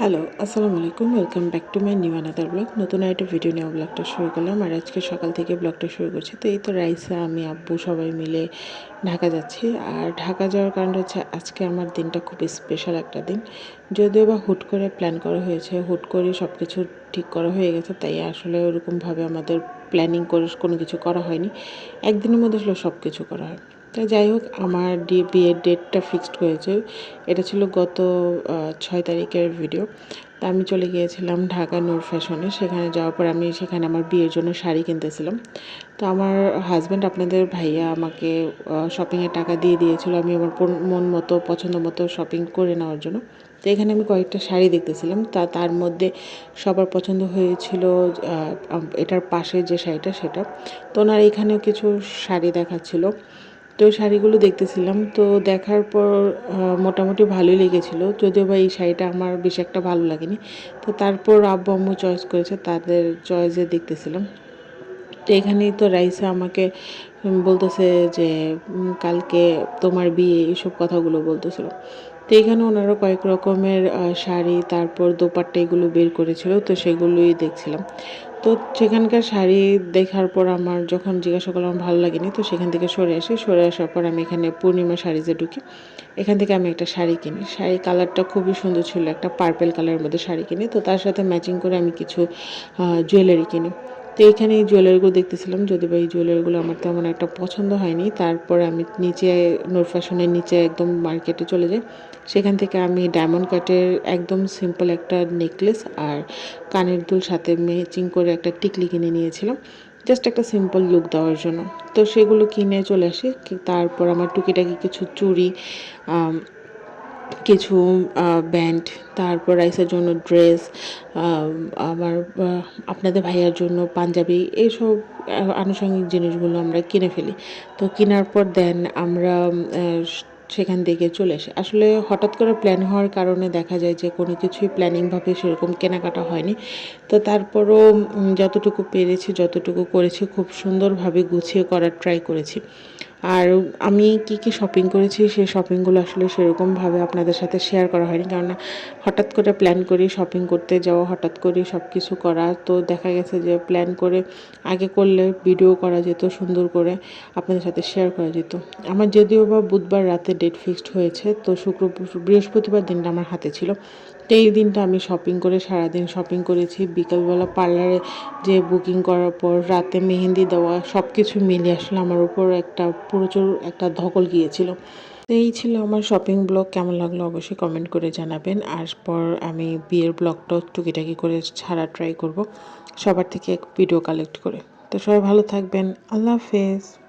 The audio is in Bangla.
হ্যালো, আসসালামু আলাইকুম। Welcome back to my new another blog নতুন একটা ভিডিও নেওয়া ব্লগটা শুরু করলাম। আর আজকে সকাল থেকে ব্লগটা শুরু করছি। তো এই তো রাইসা, আমি, আব্বু সবাই মিলে ঢাকা যাচ্ছি। আর ঢাকা যাওয়ার কারণ হচ্ছে আজকে আমার দিনটা খুব স্পেশাল একটা দিন। যদিও বা হুট করে প্ল্যান করা হয়েছে, হুট করে সব কিছু ঠিক করা হয়ে গেছে। তাই আসলে ওরকমভাবে আমাদের প্ল্যানিং করে কোনো কিছু করা হয়নি। একদিনের মধ্যে আসলে সব কিছু করা হয়। তা যাই হোক, আমার ডি, বিয়ের ডেটটা ফিক্সড হয়েছে। এটা ছিল গত ছয় তারিখের ভিডিও। তা আমি চলে গিয়েছিলাম ঢাকা নূর ফ্যাশনে। সেখানে যাওয়ার পর আমি সেখানে আমার বিয়ের জন্য শাড়ি কিনতেছিলাম। তো আমার হাজব্যান্ড আপনাদের ভাইয়া আমাকে শপিংয়ের টাকা দিয়ে দিয়েছিল আমি আমার মন মতো, পছন্দ মতো শপিং করে নেওয়ার জন্য। তো এখানে আমি কয়েকটা শাড়ি দেখতেছিলাম। তা, তার মধ্যে সবার পছন্দ হয়েছিল এটার পাশে যে শাড়িটা সেটা। তো ওনার এখানেও কিছু শাড়ি দেখাচ্ছিল। তো শাড়িগুলো দেখতেছিলাম, তো দেখার পর মোটামুটি ভালোই লেগেছিল। যদিও বা এই শাড়িটা আমার বেশ একটা ভালো লাগেনি। তো তারপর আব্বু আম্মু চয়েস করেছে, তাদের চয়েসে দেখতেছিলাম। তো এখানেই তো রাইসা আমাকে বলতেছে যে কালকে তোমার বিয়ে এইসব কথাগুলো বলতেছিল। তো এখানে ওনারা কয়েক রকমের শাড়ি, তারপর দোপাট্টা এগুলো বের করেছিল, তো সেগুলোই দেখছিলাম। তো সেখানকার শাড়ি দেখার পর আমার যখন জিজ্ঞাসা করলাম ভালো লাগেনি, তো সেখান থেকে সরে আসি। সরে আসার পর আমি এখানে পূর্ণিমা শাড়িতে ঢুকি। এখান থেকে আমি একটা শাড়ি কিনি। শাড়ি কালারটা খুবই সুন্দর ছিল, একটা পার্পেল কালারের মধ্যে শাড়ি কিনি। তো তার সাথে ম্যাচিং করে আমি কিছু জুয়েলারি কিনি। তো এখানে এই জুয়েলারিগুলো দেখতেছিলাম যদি বা এই জুয়েলারিগুলো আমার তেমন একটা পছন্দ হয়নি। তারপর আমি নিচে নূর ফ্যাশনের নিচে একদম মার্কেটে চলে যাই। সেখান থেকে আমি ডায়মন্ড কাটের একদম সিম্পল একটা নেকলেস আর কানের দুল সাথে ম্যাচিং করে একটা টিকলি কিনে নিয়েছিলাম। জাস্ট একটা সিম্পল লুক দেওয়ার জন্য। তো সেগুলো কিনে চলে আসি। তারপর আমার টুকিটাকি কিছু চুড়ি কিছু ব্যান্ড তারপর রাইসের জন্য ড্রেস আমার আপনাদের ভাইয়ার জন্য পাঞ্জাবি এইসব আনুষঙ্গিক জিনিসগুলো আমরা কিনে ফেলি। তো কেনার পর দেন আমরা সেখান থেকে চলে আসে। আসলে হঠাৎ করে প্ল্যান হওয়ার কারণে দেখা যায় যে কোনো কিছুই প্ল্যানিংভাবে সেরকম কেনাকাটা হয়নি। তো তারপরও যতটুকু পেরেছি, যতটুকু করেছি, খুব সুন্দরভাবে গুছিয়ে করার ট্রাই করেছি। আর আমি কি কি শপিং করেছি সেই শপিংগুলো আসলে সেরকমভাবে আপনাদের সাথে শেয়ার করা হয়নি। কারণ হঠাৎ করে প্ল্যান করি শপিং করতে যাওয়া, হঠাৎ করে সব কিছু করা। তো দেখা গেছে যে প্ল্যান করে আগে করলে ভিডিও করা যেত, সুন্দর করে আপনাদের সাথে শেয়ার করা যেত। আমার যদিও বা বুধবার রাতে ডেট ফিক্সড হয়েছে, তো শুক্র, বৃহস্পতিবার দিনটা আমার হাতে ছিল। এই দিনটা আমি শপিং করে সারাদিন শপিং করেছি। বিকালবেলা পার্লারে যে বুকিং করার পর, রাতে মেহেন্দি দেওয়া সব কিছু মিলে আসলে আমার উপর একটা প্রচুর একটা ধকল গিয়েছিল। এই ছিল আমার শপিং ব্লগ কেমন লাগল অবশ্যই কমেন্ট করে জানাবেন। আর পর আমি বিয়ের ব্লগটাও টুকিটাকি করে ছাড়া ট্রাই করব। সবার থেকে এক ভিডিও কালেক্ট করে। তো সবাই ভালো থাকবেন। আল্লাহ হাফেজ।